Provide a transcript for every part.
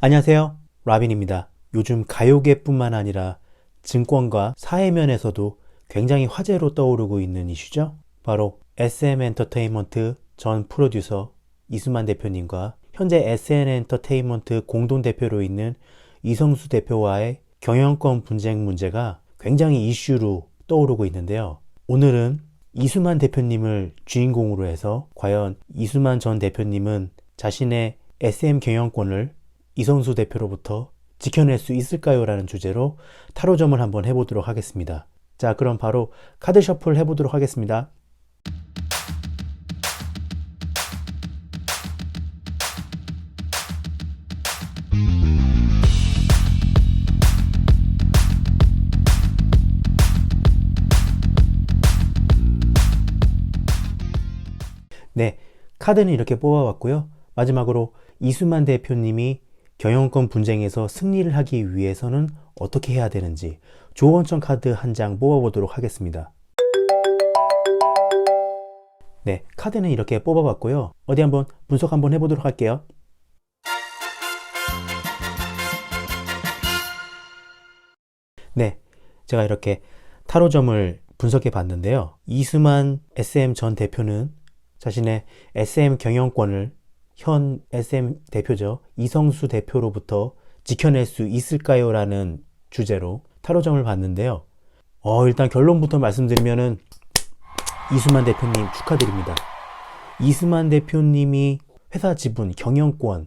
안녕하세요. 라빈입니다. 요즘 가요계뿐만 아니라 증권과 사회면에서도 굉장히 화제로 떠오르고 있는 이슈죠. 바로 SM 엔터테인먼트 전 프로듀서 이수만 대표님과 현재 SN 엔터테인먼트 공동 대표로 있는 이성수 대표와의 경영권 분쟁 문제가 굉장히 이슈로 떠오르고 있는데요. 오늘은 이수만 대표님을 주인공으로 해서 과연 이수만 전 대표님은 자신의 SM 경영권을 이성수 대표로부터 지켜낼 수 있을까요? 라는 주제로 타로점을 한번 해보도록 하겠습니다. 자, 그럼 바로 카드 셔플 해보도록 하겠습니다. 네, 카드는 이렇게 뽑아봤고요. 마지막으로 이수만 대표님이 경영권 분쟁에서 승리를 하기 위해서는 어떻게 해야 되는지 조언천 카드 한 장 뽑아보도록 하겠습니다. 네, 카드는 이렇게 뽑아봤고요. 어디 한번 분석 한번 해보도록 할게요. 네, 제가 이렇게 타로점을 분석해 봤는데요. 이수만 SM 전 대표는 자신의 SM 경영권을 현 SM 대표죠. 이성수 대표로부터 지켜낼 수 있을까요? 라는 주제로 타로점을 봤는데요. 어, 일단 결론부터 말씀드리면은 이수만 대표님 축하드립니다. 이수만 대표님이 회사 지분, 경영권,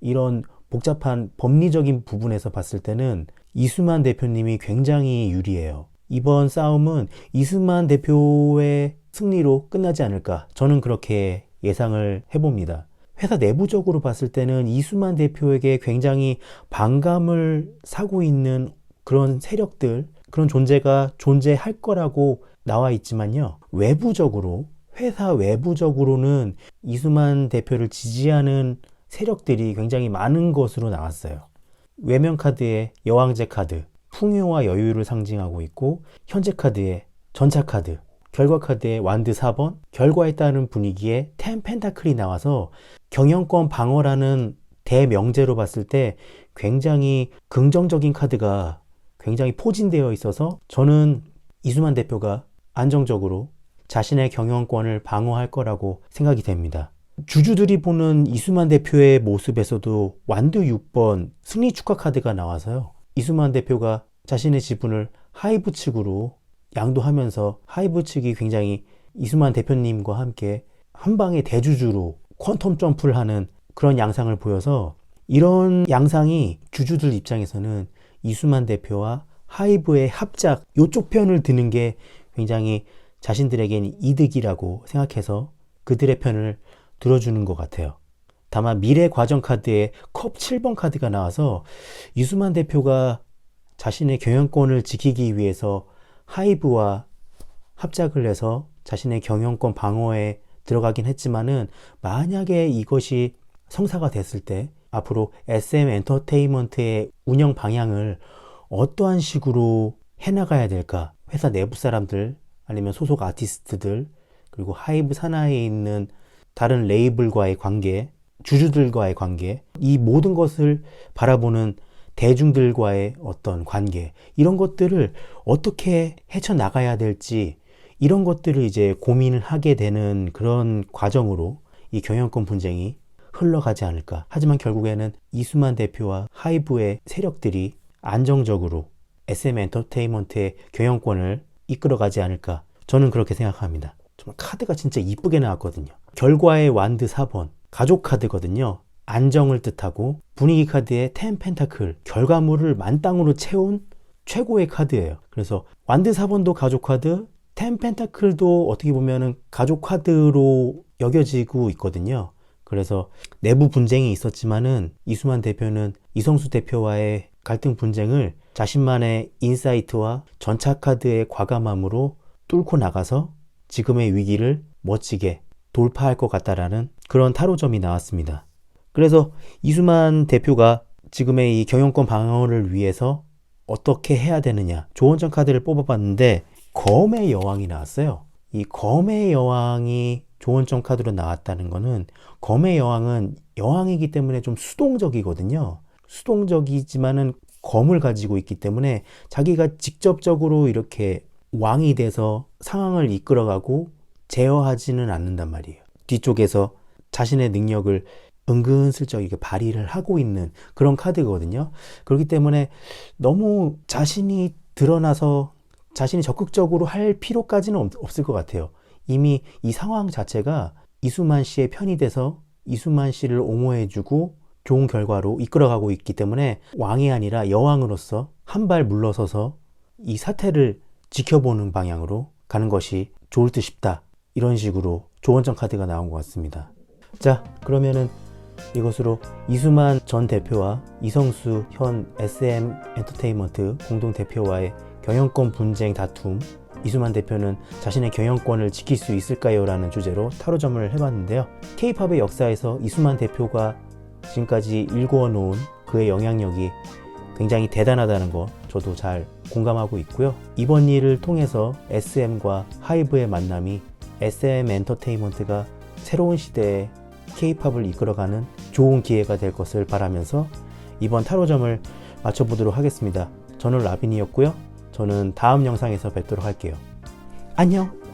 이런 복잡한 법리적인 부분에서 봤을 때는 이수만 대표님이 굉장히 유리해요. 이번 싸움은 이수만 대표의 승리로 끝나지 않을까. 저는 그렇게 예상을 해봅니다. 회사 내부적으로 봤을 때는 이수만 대표에게 굉장히 반감을 사고 있는 그런 세력들, 그런 존재가 존재할 거라고 나와 있지만요. 외부적으로, 회사 외부적으로는 이수만 대표를 지지하는 세력들이 굉장히 많은 것으로 나왔어요. 외면 카드에 여왕제 카드, 풍요와 여유를 상징하고 있고, 현재 카드에 전차 카드, 결과 카드에 완드 4번, 결과에 따른 분위기에 텐 펜타클이 나와서 경영권 방어라는 대명제로 봤을 때 굉장히 긍정적인 카드가 굉장히 포진되어 있어서 저는 이수만 대표가 안정적으로 자신의 경영권을 방어할 거라고 생각이 됩니다. 주주들이 보는 이수만 대표의 모습에서도 완드 6번 승리 축하 카드가 나와서요. 이수만 대표가 자신의 지분을 하이브 측으로 양도하면서 하이브 측이 굉장히 이수만 대표님과 함께 한 방의 대주주로 퀀텀 점프를 하는 그런 양상을 보여서 이런 양상이 주주들 입장에서는 이수만 대표와 하이브의 합작 요쪽 편을 드는 게 굉장히 자신들에겐 이득이라고 생각해서 그들의 편을 들어주는 것 같아요. 다만 미래 과정 카드에 컵 7번 카드가 나와서 이수만 대표가 자신의 경영권을 지키기 위해서 하이브와 합작을 해서 자신의 경영권 방어에 들어가긴 했지만은 만약에 이것이 성사가 됐을 때 앞으로 SM 엔터테인먼트의 운영 방향을 어떠한 식으로 해나가야 될까? 회사 내부 사람들 아니면 소속 아티스트들 그리고 하이브 산하에 있는 다른 레이블과의 관계, 주주들과의 관계, 이 모든 것을 바라보는 대중들과의 어떤 관계, 이런 것들을 어떻게 헤쳐나가야 될지, 이런 것들을 이제 고민을 하게 되는 그런 과정으로 이 경영권 분쟁이 흘러가지 않을까. 하지만 결국에는 이수만 대표와 하이브의 세력들이 안정적으로 SM 엔터테인먼트의 경영권을 이끌어가지 않을까. 저는 그렇게 생각합니다. 정말 카드가 진짜 이쁘게 나왔거든요. 결과의 완드 4번. 가족 카드거든요. 안정을 뜻하고 분위기 카드의 텐 펜타클 결과물을 만땅으로 채운 최고의 카드예요. 그래서 완드 4번도 가족 카드, 텐 펜타클도 어떻게 보면은 가족 카드로 여겨지고 있거든요. 그래서 내부 분쟁이 있었지만은 이수만 대표는 이성수 대표와의 갈등 분쟁을 자신만의 인사이트와 전차 카드의 과감함으로 뚫고 나가서 지금의 위기를 멋지게 돌파할 것 같다라는 그런 타로점이 나왔습니다. 그래서 이수만 대표가 지금의 이 경영권 방어를 위해서 어떻게 해야 되느냐 조언전 카드를 뽑아봤는데 검의 여왕이 나왔어요. 이 검의 여왕이 조언점 카드로 나왔다는 거는 검의 여왕은 여왕이기 때문에 좀 수동적이거든요. 수동적이지만은 검을 가지고 있기 때문에 자기가 직접적으로 이렇게 왕이 돼서 상황을 이끌어가고 제어하지는 않는단 말이에요. 뒤쪽에서 자신의 능력을 은근슬쩍 이렇게 발휘를 하고 있는 그런 카드거든요. 그렇기 때문에 너무 자신이 드러나서 자신이 적극적으로 할 필요까지는 없- 없을 것 같아요. 이미 이 상황 자체가 이수만 씨의 편이 돼서 이수만 씨를 옹호해주고 좋은 결과로 이끌어가고 있기 때문에 왕이 아니라 여왕으로서 한 발 물러서서 이 사태를 지켜보는 방향으로 가는 것이 좋을 듯 싶다. 이런 식으로 조언점 카드가 나온 것 같습니다. 자, 그러면은 이것으로 이수만 전 대표와 이성수 현 SM 엔터테인먼트 공동 대표와의 경영권 분쟁 다툼. 이수만 대표는 자신의 경영권을 지킬 수 있을까요? 라는 주제로 타로점을 해봤는데요. K-팝의 역사에서 이수만 대표가 지금까지 일궈 놓은 그의 영향력이 굉장히 대단하다는 거 저도 잘 공감하고 있고요. 이번 일을 통해서 SM과 하이브의 만남이 SM 엔터테인먼트가 새로운 시대에 K-팝을 이끌어가는 좋은 기회가 될 것을 바라면서 이번 타로점을 마쳐보도록 하겠습니다. 저는 라빈이었고요. 저는 다음 영상에서 뵙도록 할게요. 안녕!